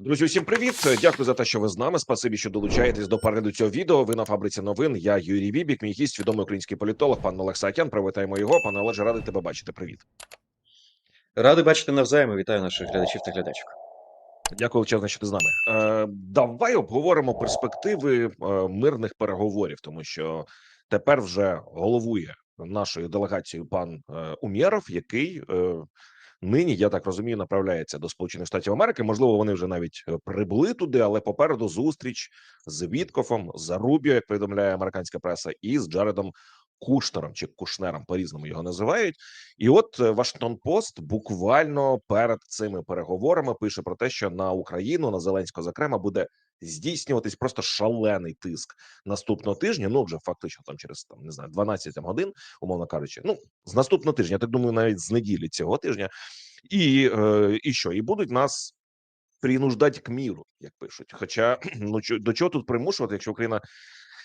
Друзі, усім привіт! Дякую за те, що ви з нами. Спасибі, що долучаєтесь до перегляду цього відео. Ви на фабриці новин. Я Юрій Бібік, мій гість, відомий український політолог, пан Олег Саакян. Привітаємо його. Пане Олеже, радий тебе бачити. Привіт. Радий бачити навзаєм. Вітаю наших глядачів та глядачок. Дякую величезно, що ти з нами. Е, давай обговоримо перспективи е, мирних переговорів, тому що тепер вже головує нашою делегацією пан е, Умєров, який е, нині, я так розумію, направляється до Сполучених Штатів Америки. Можливо, вони вже навіть е, прибули туди, але попереду зустріч з Віткофом, з Рубіо, як повідомляє американська преса, і з Джаредом Кушнером чи Кушнером, по різному його називають. І от е, Вашингтон Пост буквально перед цими переговорами пише про те, що на Україну на Зеленського зокрема буде здійснюватись просто шалений тиск наступного тижня. Ну вже фактично там через там не знаю 12 там, годин, умовно кажучи. Ну з наступного тижня, я так думаю, навіть з неділі цього тижня, і, е, і що, і будуть нас. Принуждать к міру, як пишуть. Хоча ну до чого тут примушувати, якщо Україна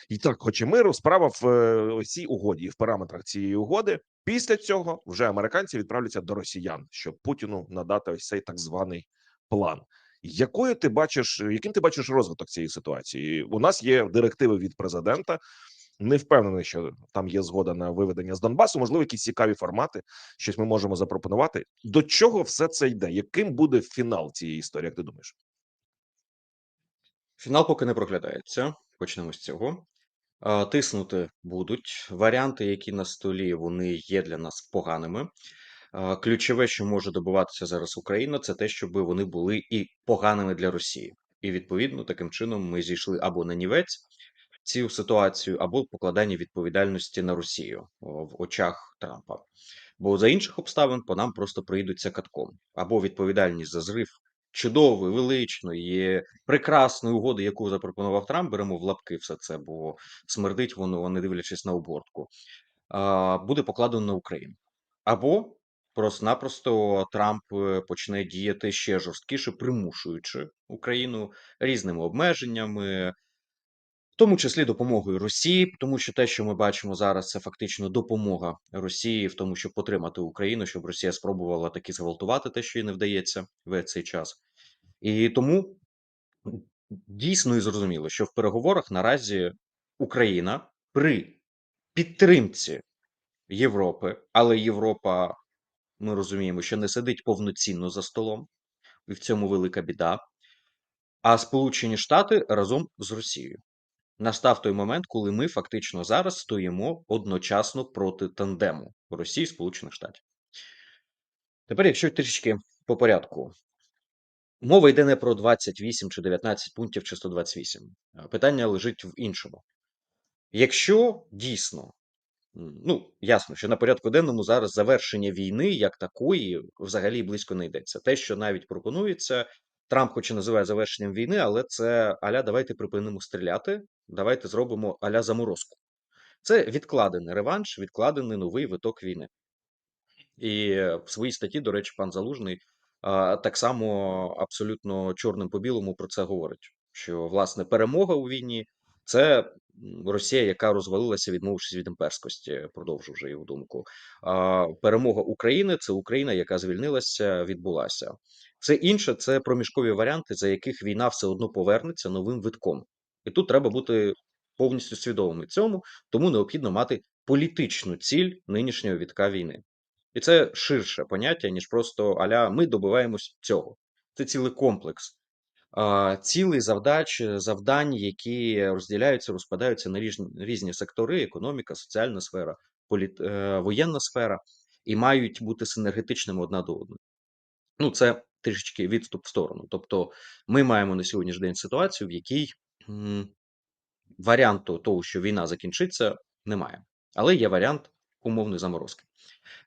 і так хоче миру, справа в е, цій угоді, і в параметрах цієї угоди. Після цього вже американці відправляться до росіян, щоб Путіну надати ось цей так званий план. Якою ти бачиш, яким ти бачиш розвиток цієї ситуації? У нас є директиви від президента. Не впевнений, що там є згода на виведення з Донбасу. Можливо, якісь цікаві формати, щось ми можемо запропонувати. До чого все це йде? Яким буде фінал цієї історії? Як ти думаєш? Фінал поки не проглядається. Почнемо з цього. Тиснути будуть. Варіанти, які на столі, вони є для нас поганими. Ключове, що може добиватися зараз Україна, це те, щоб вони були і поганими для Росії. І відповідно таким чином ми зійшли або на нівець цю ситуацію, або покладання відповідальності на Росію в очах Трампа. Бо за інших обставин по нам просто прийдуться катком або відповідальність за зрив чудової, величної, прекрасної угоди, яку запропонував Трамп, беремо в лапки все це, бо смердить воно, не дивлячись на обгортку, буде покладено на Україну. Або просто-напросто Трамп е, почне діяти ще жорсткіше, примушуючи Україну різними обмеженнями, в тому числі допомогою Росії, тому що те, що ми бачимо зараз, це фактично допомога Росії в тому, щоб потримати Україну, щоб Росія спробувала таки зґвалтувати те, що їй не вдається весь цей час. І тому дійсно і зрозуміло, що в переговорах наразі Україна при підтримці Європи, але Європа, ми розуміємо, що не сидить повноцінно за столом, і в цьому велика біда. А Сполучені Штати разом з Росією. Настав той момент, коли ми фактично зараз стоїмо одночасно проти тандему Росії Сполучених Штатів. Тепер, якщо трішки по порядку, мова йде не про 28 чи 19 пунктів чи 128. Питання лежить в іншому. Якщо дійсно, ну ясно, що на порядку денному зараз завершення війни як такої взагалі близько не йдеться. Те, що навіть пропонується, Трамп хоч і називає завершенням війни, але це аля давайте припинимо стріляти, давайте зробимо аля заморозку. Це відкладений реванш, відкладений новий виток війни. І е, в своїй статті, до речі, пан Залужний так само абсолютно чорним по білому про це говорить: що власне перемога у війні це Росія, яка розвалилася, відмовившись від імперськості, продовжу вже його думку. Перемога України це Україна, яка звільнилася, відбулася. Все інше це проміжкові варіанти, за яких війна все одно повернеться новим витком. І тут треба бути повністю свідомими цьому, тому необхідно мати політичну ціль нинішнього вітка війни. І це ширше поняття, ніж просто аля ми добиваємось цього. Це цілий комплекс а, цілий завдач, завдань, які розділяються, розпадаються на різні, різні сектори: економіка, соціальна сфера, політ, е, воєнна сфера, і мають бути синергетичними одна до одної. Ну, це трішечки відступ в сторону. Тобто, ми маємо на сьогоднішній день ситуацію, в якій м, варіанту того, що війна закінчиться, немає. Але є варіант умовної заморозки.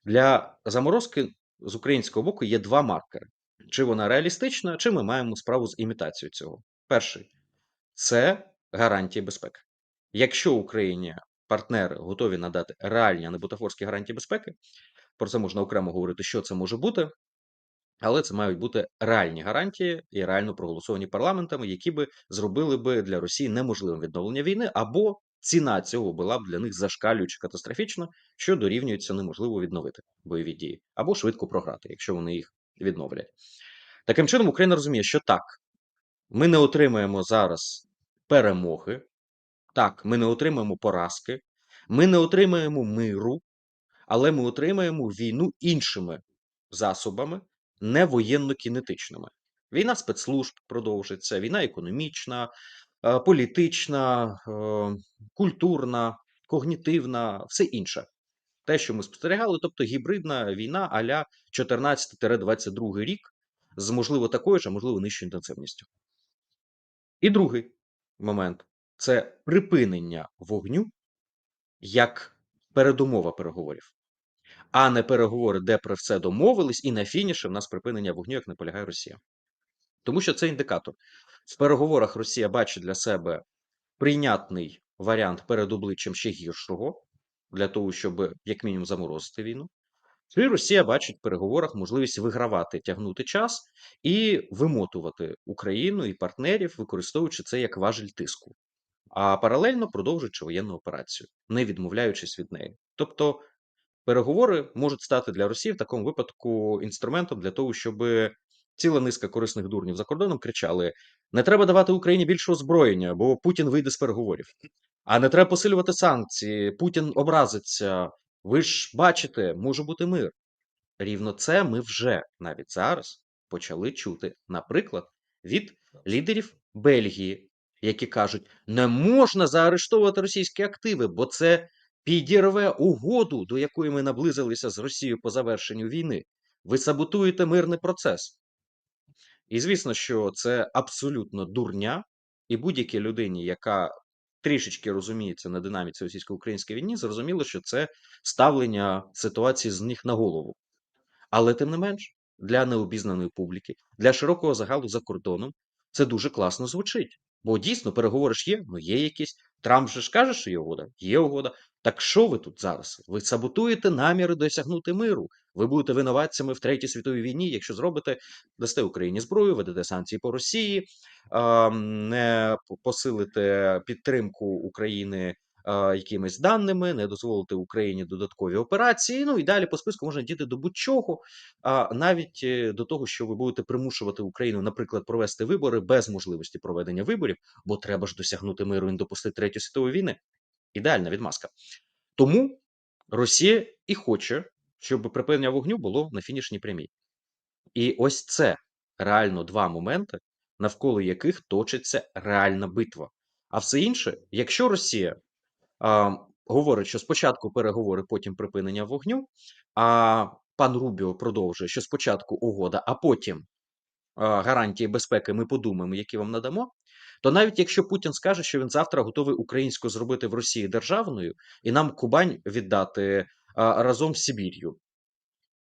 Для заморозки з українського боку є два маркери: чи вона реалістична, чи ми маємо справу з імітацією цього. Перший це гарантії безпеки. Якщо Україні партнери готові надати реальні, а не бутафорські гарантії безпеки, про це можна окремо говорити, що це може бути. Але це мають бути реальні гарантії і реально проголосовані парламентами, які би зробили би для Росії неможливим відновлення війни, або ціна цього була б для них зашкалюючи катастрофічно, що дорівнюється неможливо відновити бойові дії, або швидко програти, якщо вони їх відновлять. Таким чином, Україна розуміє, що так, Ми не отримаємо зараз перемоги. Так, ми не отримаємо поразки, ми не отримаємо миру, але ми отримаємо війну іншими засобами, не воєнно-кінетичними. Війна спецслужб продовжиться, війна економічна, е, політична, е, культурна, когнітивна, все інше. Те, що ми спостерігали, тобто гібридна війна аля 14-22 рік, з можливо такою ж, а можливо нижчою інтенсивністю. І другий момент це припинення вогню як передумова переговорів, а не переговори, де про все домовились, і на фініші в нас припинення вогню, як наполягає Росія. Тому що це індикатор. В переговорах Росія бачить для себе прийнятний варіант перед обличчям ще гіршого, для того, щоб як мінімум заморозити війну. Чи Росія бачить в переговорах можливість вигравати, тягнути час і вимотувати Україну і партнерів, використовуючи це як важель тиску, а паралельно продовжуючи воєнну операцію, не відмовляючись від неї. Тобто переговори можуть стати для Росії в такому випадку інструментом для того, щоб ціла низка корисних дурнів за кордоном кричали: не треба давати Україні більше озброєння, бо Путін вийде з переговорів. А не треба посилювати санкції. Путін образиться. Ви ж бачите, може бути мир. Рівно це ми вже навіть зараз почали чути, наприклад, від лідерів Бельгії, які кажуть, не можна заарештовувати російські активи, бо це підірве угоду, до якої ми наблизилися з Росією по завершенню війни. Ви саботуєте мирний процес. І звісно, що це абсолютно дурня, і будь-якій людині, яка трішечки розуміється на динаміці російсько-української війни, зрозуміло, що це ставлення ситуації з них на голову. Але тим не менш, для необізнаної публіки, для широкого загалу за кордоном, це дуже класно звучить. Бо дійсно переговори ж є, ну є якісь. Трамп же ж каже, що є угода, є угода. Так що ви тут зараз? Ви саботуєте наміри досягнути миру. Ви будете винуватцями в третій світовій війні, якщо зробите, дасте Україні зброю, ведете санкції по Росії, не посилите підтримку України якимись даними, не дозволите Україні додаткові операції. Ну і далі по списку можна діти до будь-чого, а навіть е, до того, що ви будете примушувати Україну, наприклад, провести вибори без можливості проведення виборів, бо треба ж досягнути миру і не допустити третьої світової війни. Ідеальна відмазка. Тому Росія і хоче, щоб припинення вогню було на фінішній прямій. І ось це реально два моменти, навколо яких точиться реальна битва. А все інше, якщо Росія а, говорить, що спочатку переговори, потім припинення вогню, а пан Рубіо продовжує, що спочатку угода, а потім а, гарантії безпеки ми подумаємо, які вам надамо. То навіть якщо Путін скаже, що він завтра готовий українську зробити в Росії державною і нам Кубань віддати а, разом з Сибір'ю,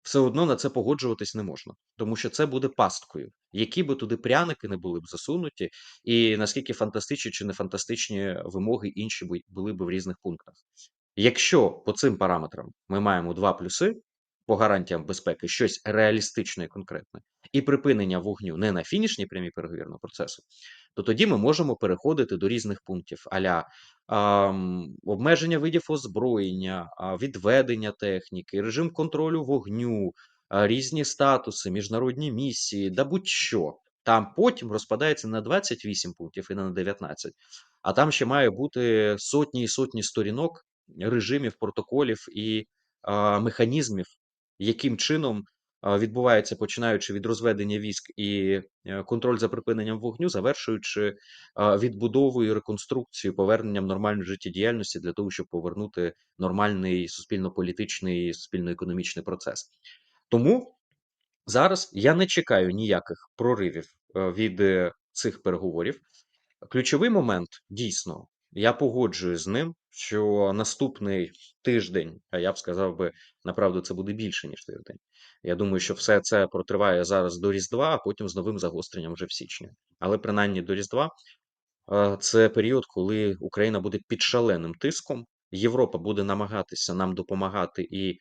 все одно на це погоджуватись не можна, тому що це буде пасткою, які би туди пряники не були б засунуті, і наскільки фантастичні чи не фантастичні вимоги інші були б в різних пунктах. Якщо по цим параметрам ми маємо два плюси по гарантіям безпеки, щось реалістичне і конкретне, і припинення вогню не на фінішній прямій переговірного процесу, то тоді ми можемо переходити до різних пунктів аля обмеження видів озброєння, відведення техніки, режим контролю вогню, різні статуси, міжнародні місії, да будь-що. Там потім розпадається на 28 пунктів і не на 19. А там ще має бути сотні і сотні сторінок режимів, протоколів і а, механізмів, яким чином відбувається, починаючи від розведення військ і е, контроль за припиненням вогню, завершуючи відбудовою, реконструкцією, поверненням нормальної життєдіяльності для того, щоб повернути нормальний суспільно-політичний, суспільно-економічний процес. Тому зараз я не чекаю ніяких проривів е, від е, цих переговорів. Ключовий момент дійсно, я погоджуюсь з ним, що наступний тиждень, а я б сказав би, направду, це буде більше, ніж тиждень. Я думаю, що все це протриває зараз до Різдва, а потім з новим загостренням вже в січні. Але принаймні до Різдва е, це період, коли Україна буде під шаленим тиском. Європа буде намагатися нам допомагати і е,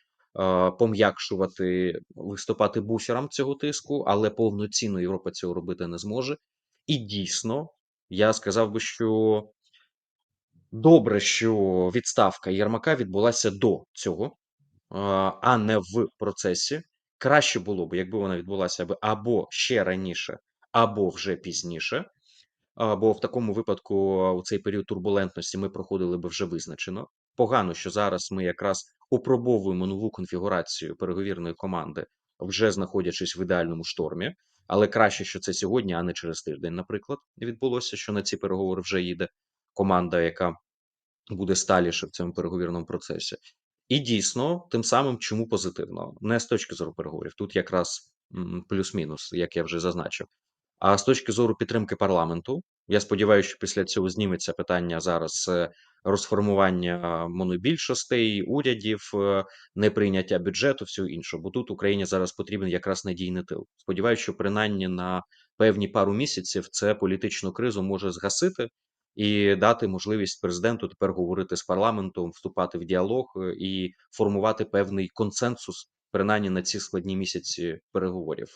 пом'якшувати, виступати буфером цього тиску, але повноцінно Європа цього робити не зможе. І дійсно, я сказав би, що добре, що відставка Єрмака відбулася до цього, а, не в процесі. Краще було б, якби вона відбулася або ще раніше, або вже пізніше. бо в такому випадку у цей період турбулентності ми проходили би вже визначено. Погано, що зараз ми якраз опробовуємо нову конфігурацію переговірної команди, вже знаходячись в ідеальному штормі. Але краще, що це сьогодні, а не через тиждень, наприклад, відбулося, що на ці переговори вже їде команда, яка буде сталіше в цьому переговірному процесі. І дійсно, тим самим, чому позитивно, не з точки зору переговорів, тут якраз плюс-мінус, як я вже зазначив. А з точки зору підтримки парламенту, я сподіваюся, що після цього зніметься питання зараз е, розформування монобільшостей, урядів, е, неприйняття бюджету, всього іншого. Бо тут Україні зараз потрібен якраз надійний тил. Сподіваюся, що принаймні на певні пару місяців це політичну кризу може згасити і дати можливість президенту тепер говорити з парламентом, вступати в діалог е, і формувати певний консенсус, принаймні на ці складні місяці переговорів.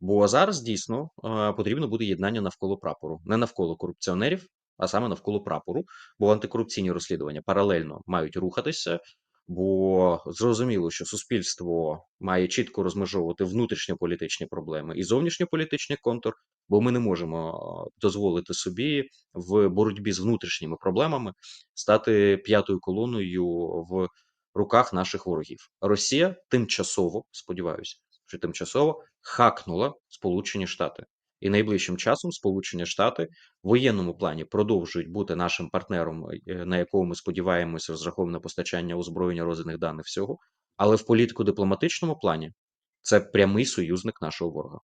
Бо зараз дійсно е, потрібно буде єднання навколо прапору, не навколо корупціонерів, а саме навколо прапору, бо антикорупційні розслідування паралельно мають рухатися. Бо зрозуміло, що суспільство має чітко розмежовувати внутрішньополітичні проблеми і зовнішньополітичний контур, бо ми не можемо е, дозволити собі в боротьбі з внутрішніми проблемами стати п'ятою колоною в руках наших ворогів. Росія тимчасово, сподіваюся, що тимчасово хакнула Сполучені Штати. І найближчим часом Сполучені Штати в воєнному плані продовжують бути нашим партнером, е, на якого ми сподіваємося, розраховуємо на постачання озброєння розвідних даних всього. Але в політико-дипломатичному плані це прямий союзник нашого ворога.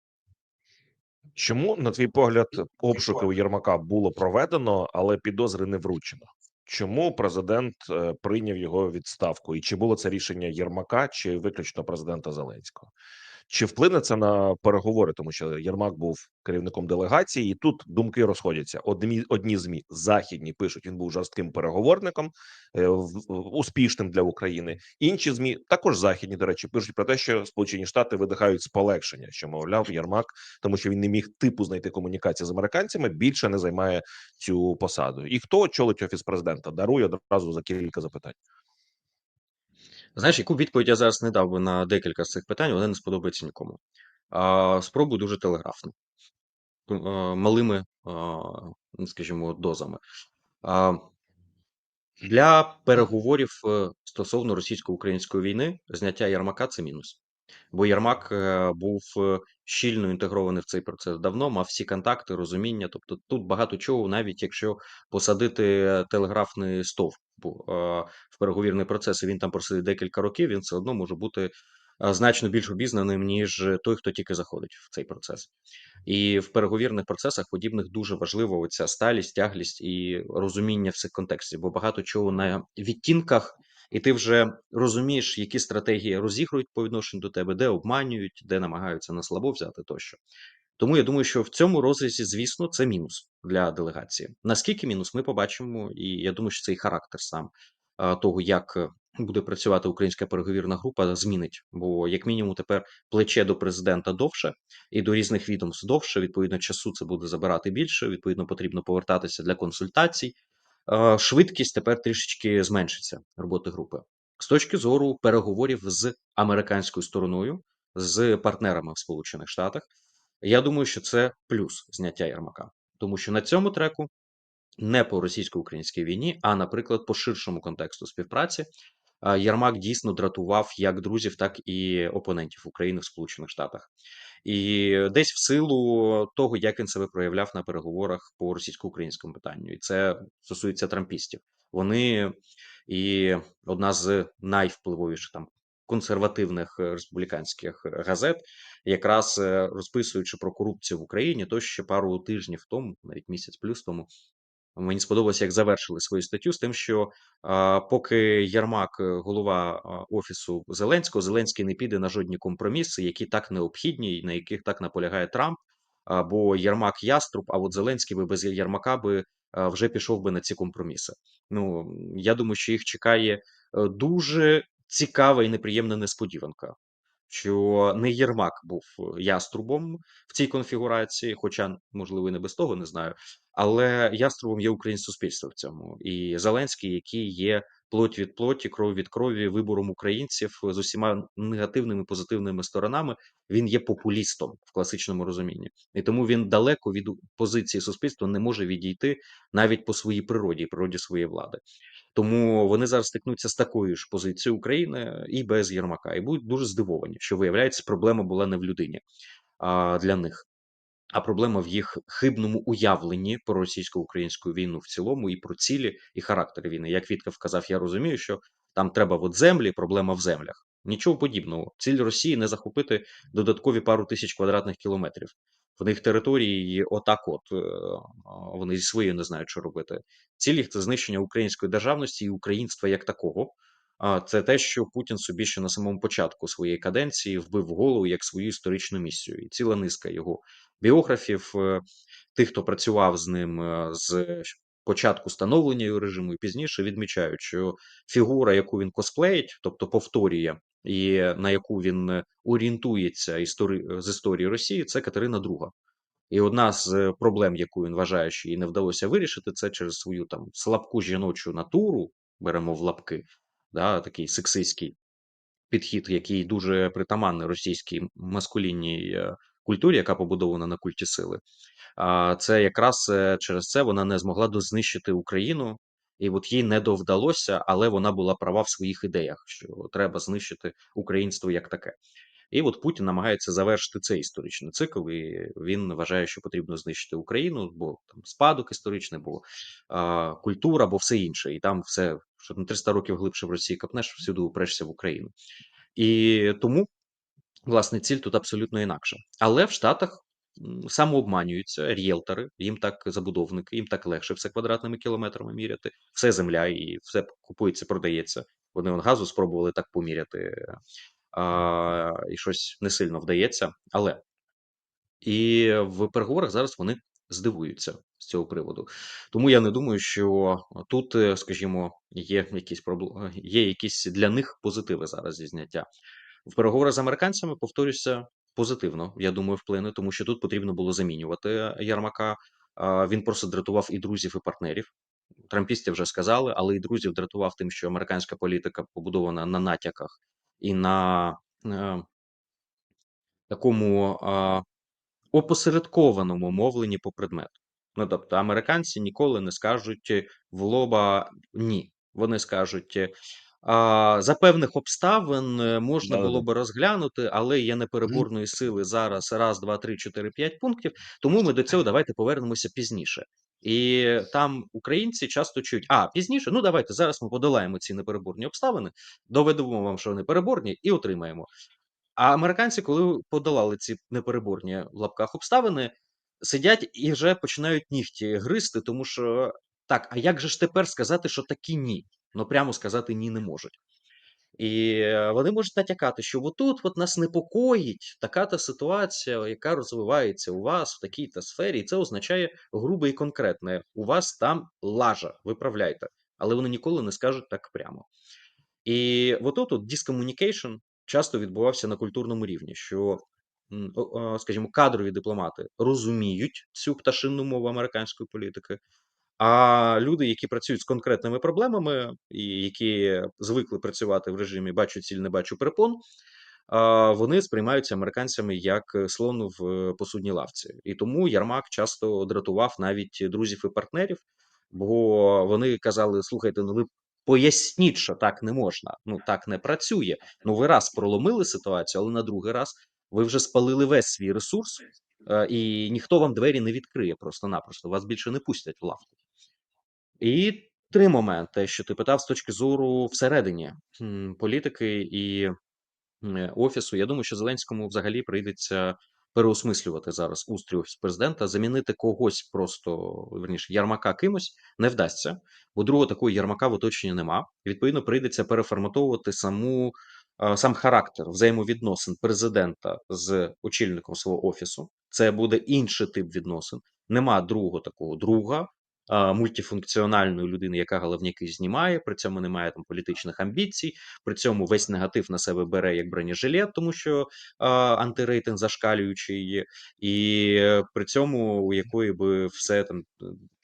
Чому, на твій погляд, обшуки у Єрмака було проведено, але підозри не вручено? Чому президент е, прийняв його відставку? І чи було це рішення Єрмака, чи виключно президента Зеленського? Чи вплине це на переговори? Тому що Єрмак був керівником делегації, і тут думки розходяться. Одні одні змі західні пишуть, він був жорстким переговорником, е, в- успішним для України. Інші змі також західні, до речі, пишуть про те, що Сполучені Штати видихають з полегшення, що мовляв Єрмак, тому що він не міг типу знайти комунікації з американцями, більше не займає цю посаду. І хто очолить офіс президента? Дарує одразу за кілька запитань. Знаєш, яку відповідь я зараз не дав би на декілька з цих питань, вони не сподобаються нікому. А, спробую дуже телеграфно, малими, ну, скажімо, дозами. А, для переговорів е, стосовно російсько-української війни зняття ярмака це мінус. Бо Єрмак е, був е, щільно інтегрований в цей процес давно, мав всі контакти, розуміння. Тобто тут багато чого, навіть якщо посадити телеграфний стовп е, в переговірний процес, і він там просидить декілька років, він все одно може бути е, значно більш обізнаним, ніж той, хто тільки заходить в цей процес. І в переговірних процесах подібних дуже важливо оця сталість, тяглість і розуміння всіх контекстів, бо багато чого на відтінках, і ти вже розумієш, які стратегії розігрують по відношенню до тебе, де обманюють, де намагаються на слабо взяти тощо. Тому я думаю, що в цьому розрізі, звісно, це мінус для делегації. Наскільки мінус, ми побачимо, і я думаю, що цей характер сам того, як е, буде працювати українська переговірна група, змінить. Бо, як мінімум, тепер плече до президента довше і до різних відомств довше. Відповідно, часу це буде забирати більше. Відповідно, потрібно повертатися для консультацій. Е, Швидкість тепер трішечки зменшиться роботи групи з точки зору переговорів з американською стороною, з партнерами в Сполучених Штатах. Я думаю, що це плюс зняття Єрмака, тому що на цьому треку не по російсько-українській війні, а, наприклад, по ширшому контексту співпраці. а, Єрмак дійсно дратував як друзів, так і опонентів України в Сполучених Штатах. І десь в силу того, як він себе проявляв на переговорах по російсько-українському питанню, і це стосується трампістів. Вони і одна з найвпливовіших там консервативних е, республіканських газет, якраз е, розписуючи про корупцію в Україні, то ще пару тижнів тому, навіть місяць плюс тому, Мені сподобалося, як завершили свою статтю з тим, що а, поки Ярмак, е, голова офісу Зеленського, Зеленський не піде на жодні компроміси, які так необхідні, і на яких так наполягає Трамп. А, бо Ярмак яструб, а от Зеленський би без Ярмака би вже пішов би на ці компроміси. Ну я думаю, що їх чекає е, дуже цікава і неприємна несподіванка. Що не Єрмак був е, яструбом в цій конфігурації, хоча, можливо, і не без того не знаю. Але яструбом є українське суспільство в цьому, і Зеленський, який є плоть від плоті, кров від крові, вибором українців з усіма негативними позитивними сторонами. Він є популістом в класичному розумінні, і тому він далеко від позиції суспільства не може відійти навіть по своїй природі, природі своєї влади. Тому вони зараз стикнуться з такою ж позицією України і без Єрмака, і будуть дуже здивовані, що виявляється, проблема була не в людині а для них. А проблема в їх хибному уявленні про російсько-українську війну в цілому і про цілі і характер війни. Як Вітка вказав, я розумію, що там треба от землі, проблема в землях. Нічого подібного. Ціль Росії не захопити додаткові пару тисяч квадратних кілометрів. В них території отак, от е, вони зі своєю не знають, що робити. Ціль їх це знищення української державності і українства як такого. А це те, що Путін собі ще на самому початку своєї каденції вбив голову як свою історичну місію, і ціла низка його біографів, е, тих, хто працював з ним е, з початку становлення його режиму, і пізніше відмічають, що фігура, яку він косплеїть, тобто повторює, і на яку він е, орієнтується історі... з історії Росії, це Катерина II. І одна з проблем, яку він вважає, що їй не вдалося вирішити, це через свою там слабку жіночу натуру, беремо в лапки, да, такий сексистський підхід, який дуже притаманний російській маскулінній е, культурі, яка побудована на культі сили. А це якраз е, через це вона не змогла дознищити Україну, і от їй не довдалося, але вона була права в своїх ідеях, що треба знищити українство як таке. І от Путін намагається завершити цей історичний цикл, і він вважає, що потрібно знищити Україну, бо там спадок історичний, бо а, культура, бо все інше. І там все, що на 300 років глибше в Росії копнеш, всюди упрешся в Україну. І тому, власне, ціль тут абсолютно інакша. Але в Штатах самообманюються ріелтори, їм так забудовники, їм так легше все квадратними кілометрами міряти, все земля і все купується, продається. Вони вон газу спробували так поміряти а, і щось не сильно вдається. Але і в переговорах зараз вони здивуються з цього приводу. Тому я не думаю, що тут, е, скажімо, є якісь проблеми, є якісь для них позитиви зараз зі зняття. В переговорах з американцями повторюся позитивно. Я думаю, вплине, тому що тут потрібно було замінювати Ярмака. Він просто дратував і друзів, і партнерів. Трампісти вже сказали, але і друзів дратував тим, що американська політика побудована на натяках і на е, такому е, опосередкованому мовленні по предмету. Ну тобто, американці ніколи не скажуть в лоба ні. Вони скажуть. А, за певних обставин е, можна було би розглянути, але є непереборної сили зараз раз, два, три, чотири, п'ять пунктів. Тому ми до цього давайте повернемося пізніше. І там українці часто чують: а пізніше, ну давайте зараз ми подолаємо ці непереборні обставини, доведемо вам, що вони переборні, і отримаємо. А американці, коли подолали ці непереборні в лапках обставини, сидять і вже починають нігті гризти, тому що так, а як же ж тепер сказати, що такі ні? Ну прямо сказати ні не можуть. І е, вони можуть натякати, що отут от нас непокоїть така та ситуація, яка розвивається у вас в такій та сфері, і це означає грубе і конкретне. У вас там лажа, виправляйте. Але вони ніколи не скажуть так прямо. І отут от discommunication часто відбувався на культурному рівні, що, скажімо, кадрові дипломати розуміють цю пташинну мову американської політики, а люди, які працюють з конкретними проблемами, і які звикли працювати в режимі бачу ціль, не бачу перепон, вони сприймаються американцями як слон в е, посудній лавці. І тому Ярмак часто дратував навіть друзів і партнерів, бо вони казали: слухайте, ну ви поясніть, що так не можна. Ну так не працює. Ну ви раз проломили ситуацію, але на другий раз ви вже спалили весь свій ресурс, е, і ніхто вам двері не відкриє просто-напросто. Вас більше не пустять в лавку. І три моменти, що ти питав з точки зору всередині політики і е, офісу. Я думаю, що Зеленському взагалі прийдеться переосмислювати зараз устрій офісу президента, замінити когось просто верніше Ярмака кимось не вдасться, бо другого такого Ярмака в оточенні нема. Відповідно, прийдеться переформатовувати саму сам характер взаємовідносин президента з очільником свого офісу. Це буде інший тип відносин. Нема другого такого друга, мультифункціональної людини, яка головняки знімає, при цьому не має там політичних амбіцій, при цьому весь негатив на себе бере як бронежилет, тому що антирейтинг зашкалюючий і при цьому у якої би все там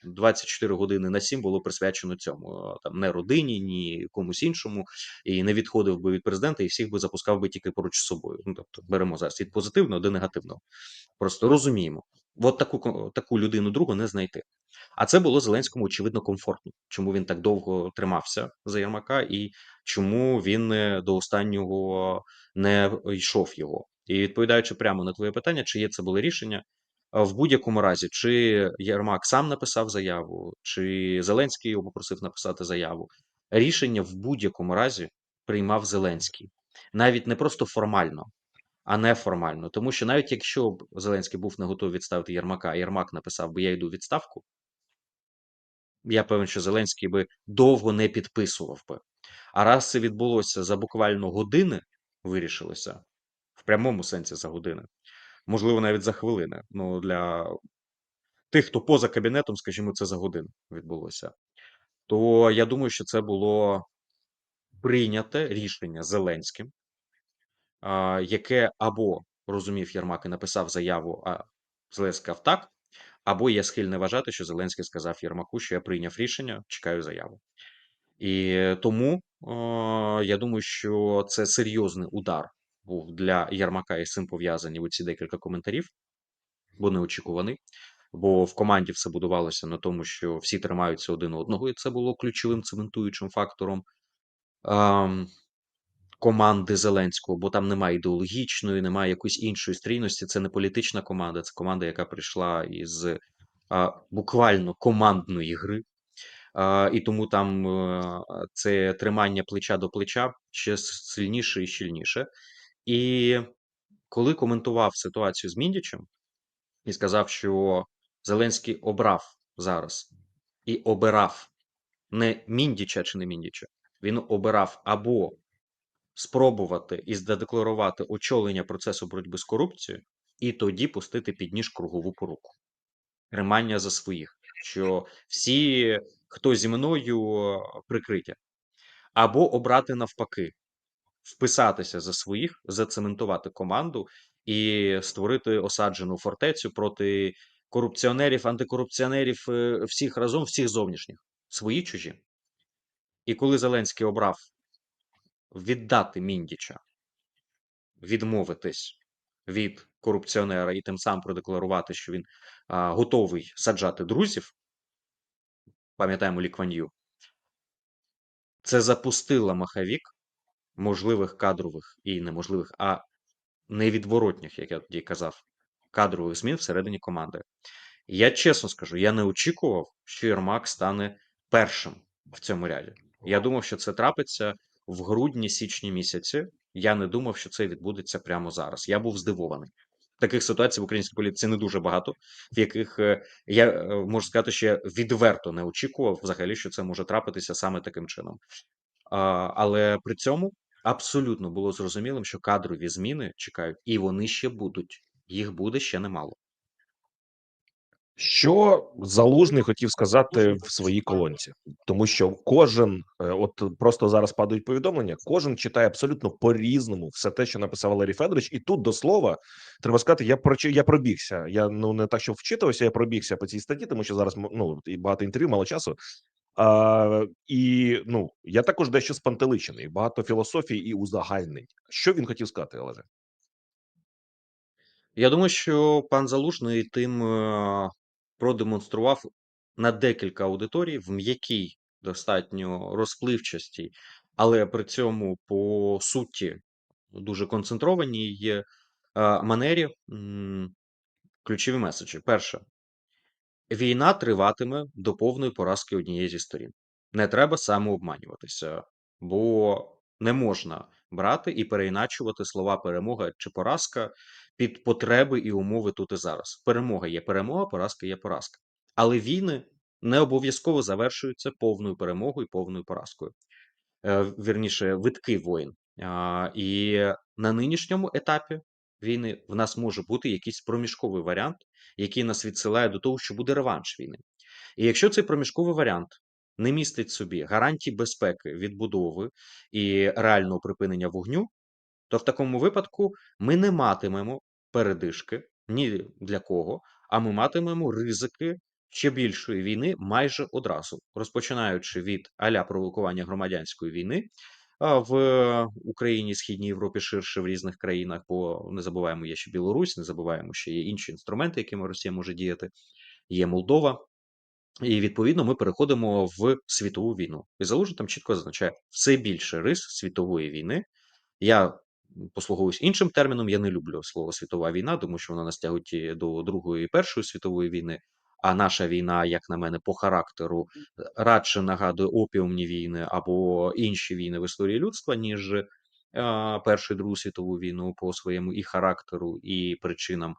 24 години на 7 було присвячено цьому, там не родині, ні комусь іншому, і не відходив би від президента, і всіх би запускав би тільки поруч з собою. Ну тобто беремо зараз від позитивного до негативного. Просто розуміємо, от таку таку людину другу не знайти. А це було Зеленському очевидно комфортно. Чому він так довго тримався за Єрмака, і чому він е, до останнього не йшов його. І відповідаючи прямо на твоє питання, чи є це було рішення, в будь-якому разі, чи Єрмак сам написав заяву, чи Зеленський його попросив написати заяву. Рішення в будь-якому разі приймав Зеленський, навіть не просто формально, а неформально. Тому що навіть якщо б Зеленський був не готовий відставити Єрмака, а Єрмак написав би я йду відставку, я певен, що Зеленський би довго не підписував би. А раз це відбулося за буквально години, вирішилося в прямому сенсі за години, можливо, навіть за хвилини. Ну для тих, хто поза кабінетом, скажімо, це за годину відбулося. То я думаю, що це було прийняте рішення Зеленським, яке або розумів Єрмак і написав заяву, а Зеленський сказав так, або я схильний вважати, що Зеленський сказав Єрмаку, що я прийняв рішення, чекаю заяву. І тому я думаю, що це серйозний удар був для Єрмака і з цим пов'язані оці декілька коментарів, бо неочікуваний. Бо в команді все будувалося на тому, що всі тримаються один одного, і це було ключовим цементуючим фактором команди Зеленського, бо там немає ідеологічної, немає якоїсь іншої стрійності. Це не політична команда, це команда, яка прийшла із а, буквально командної гри. А, і тому там е, це тримання плеча до плеча ще сильніше і щільніше. І коли коментував ситуацію з Міндічем і сказав, що Зеленський обрав зараз і обирав не Міндіча чи не Міндіча, він обирав або спробувати і задекларувати очолення процесу боротьби з корупцією, і тоді пустити під ніж кругову поруку. Тримання за своїх, що всі, хто зі мною прикриття, або обрати навпаки, вписатися за своїх, зацементувати команду і створити осаджену фортецю проти корупціонерів, антикорупціонерів е, всіх разом, всіх зовнішніх, свої чужі. І коли Зеленський обрав віддати Міндіча, відмовитись від корупціонера і тим самим продекларувати, що він а, готовий саджати друзів, пам'ятаємо Лікванью, це запустило маховік можливих кадрових і неможливих, а невідворотніх, як я тоді казав, кадрових змін всередині команди. Я чесно скажу, я не очікував, що Єрмак стане першим в цьому ряді. Я думав, що це трапиться в грудні-січні місяці. Я не думав, що це відбудеться прямо зараз. Я був здивований. Таких ситуацій в українській політиці не дуже багато, в яких е, я е, можу сказати, що я відверто не очікував взагалі, що це може трапитися саме таким чином. Але при цьому абсолютно було зрозумілим, що кадрові зміни чекають, і вони ще будуть. Їх буде ще немало. Що залужний хотів сказати в своїй колонці, тому що кожен, е, от просто зараз падають повідомлення, кожен читає абсолютно по-різному все те, що написав Валерій Федорович, і тут до слова треба сказати, я прочи, я пробігся. Я ну не так, що вчитувався, я пробігся по цій статті, тому що зараз ну і багато інтерв'ю, мало часу. А, і ну я також дещо спантеличений, багато філософії і узагальнень. Що він хотів сказати, Олеже? Я думаю, що пан Залужний тим е, продемонстрував на декілька аудиторій в м'якій достатньо розпливчастій, але при цьому по суті дуже концентрованій е, манері ключові меседжі. Перше, війна триватиме до повної поразки однієї зі сторін. Не треба самообманюватися, бо не можна брати і переіначувати слова перемога чи поразка під потреби і умови тут і зараз. Перемога є перемога, поразка є поразка. Але війни не обов'язково завершуються повною перемогою і повною поразкою. Е, Вірніше, витки воїн. І на нинішньому етапі війни в нас може бути якийсь проміжковий варіант, який нас відсилає до того, що буде реванш війни. І якщо цей проміжковий варіант не містить собі гарантій безпеки, відбудови і реального припинення вогню, то в такому випадку ми не матимемо передишки ні для кого, а ми матимемо ризики ще більшої війни майже одразу, розпочинаючи від аля провокування громадянської війни в Україні, Східній Європі, ширше в різних країнах, бо не забуваємо, є ще Білорусь, не забуваємо, що є інші інструменти, якими Росія може діяти, є Молдова. І відповідно ми переходимо в світову війну. І Залужний там чітко зазначає все більше рис світової війни. Я послуговуюсь іншим терміном. Я не люблю слово світова війна, тому що вона нас тягуть до Другої і Першої світової війни. А наша війна, як на мене, по характеру радше нагадує опіумні війни або інші війни в історії людства, ніж е, Першу і Другу світову війну по своєму і характеру, і причинам.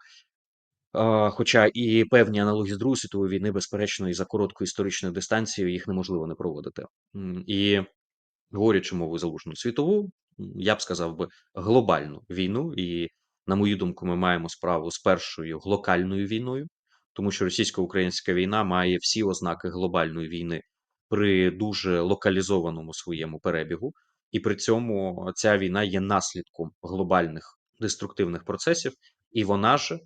А, Хоча і певні аналогії з Другої світової війни, безперечно, і за коротку історичну дистанцію їх неможливо не проводити. І говорячи мовою залужну світову, я б сказав би глобальну війну. І, на мою думку, ми маємо справу з першою глокальною війною, тому що російсько-українська війна має всі ознаки глобальної війни при дуже локалізованому своєму перебігу, і при цьому ця війна є наслідком глобальних деструктивних процесів, і вона ж е,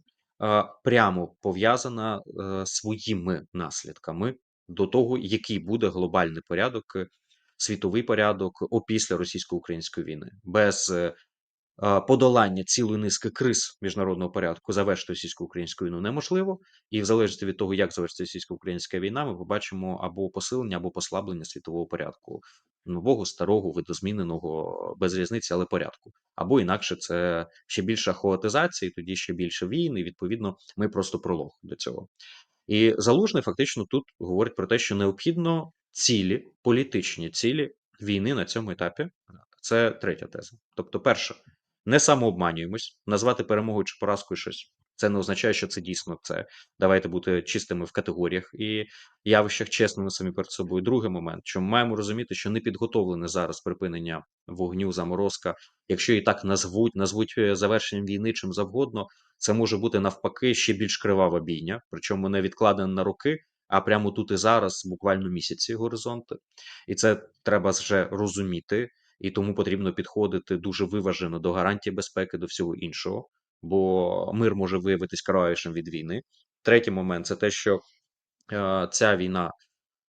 прямо пов'язана е, своїми наслідками до того, який буде глобальний порядок, світовий порядок опісля російсько-української війни, без е, подолання цілої низки криз міжнародного порядку завершити російсько-українську війну неможливо, і в залежності від того, як завершиться російсько-українська війна, ми побачимо або посилення, або послаблення світового порядку нового, старого, видозміненого, без різниці, але порядку. Або інакше це ще більша хаотизація, і тоді ще більше війн, і відповідно ми просто пролог до цього. І залужний фактично тут говорить про те, що необхідно цілі, політичні цілі війни на цьому етапі. Це третя теза. Тобто, перше, не самообманюємось, назвати перемогою чи поразкою щось. Це не означає, що це дійсно це. Давайте бути чистими в категоріях і явищах, чесними самі перед собою. Другий момент, що ми маємо розуміти, що не підготовлене зараз припинення вогню, заморозка, якщо і так назвуть, назвуть е, завершенням війни чим завгодно, це може бути навпаки ще більш кривава бійня, причому не відкладена на роки, а прямо тут і зараз, буквально місяці горизонти. І це треба вже розуміти, і тому потрібно підходити дуже виважено до гарантій безпеки, до всього іншого, бо мир може виявитись кровавішим від війни. Третій момент це те, що е, ця війна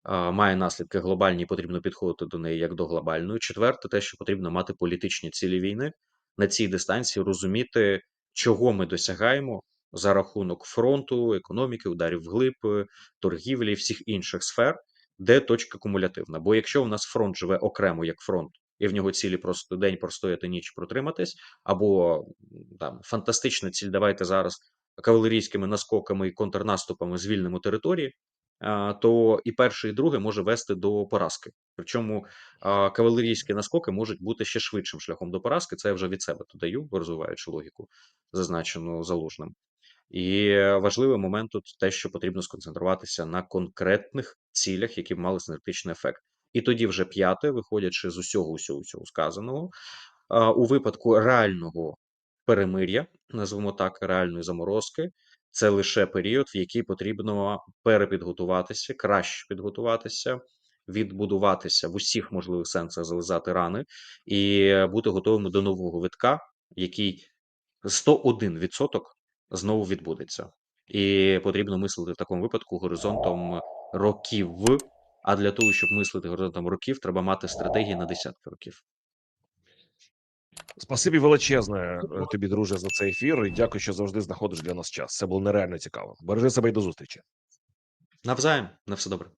е, має наслідки глобальні, потрібно підходити до неї як до глобальної. Четверте, те, що потрібно мати політичні цілі війни на цій дистанції, розуміти, чого ми досягаємо за рахунок фронту, економіки, ударів вглиб, е, торгівлі, всіх інших сфер, де точка кумулятивна. Бо якщо у нас фронт живе окремо як фронт, і в нього цілі просто день простояти, ніч протриматись, або там фантастична ціль, давайте зараз кавалерійськими наскоками і контрнаступами звільнимо території. То і перше, і друге може вести до поразки. Причому кавалерійські наскоки можуть бути ще швидшим шляхом до поразки. Це я вже від себе додаю, розвиваючи логіку, зазначену залужним. І важливий момент тут те, що потрібно сконцентруватися на конкретних цілях, які б мали синергетичний ефект. І тоді вже п'яте, виходячи з усього усього, усього сказаного, у випадку реального перемир'я, назвемо так, реальної заморозки, це лише період, в який потрібно перепідготуватися, краще підготуватися, відбудуватися в усіх можливих сенсах, зализати рани і бути готовими до нового витка, який 101% знову відбудеться. І потрібно мислити в такому випадку горизонтом років. А для того, щоб мислити горизонтом років, треба мати стратегії на десятки років. Спасибі величезне е, тобі, друже, за цей ефір. І дякую, що завжди знаходиш для нас час. Це було нереально цікаво. Бережи себе і до зустрічі. Навзаєм, на все добре.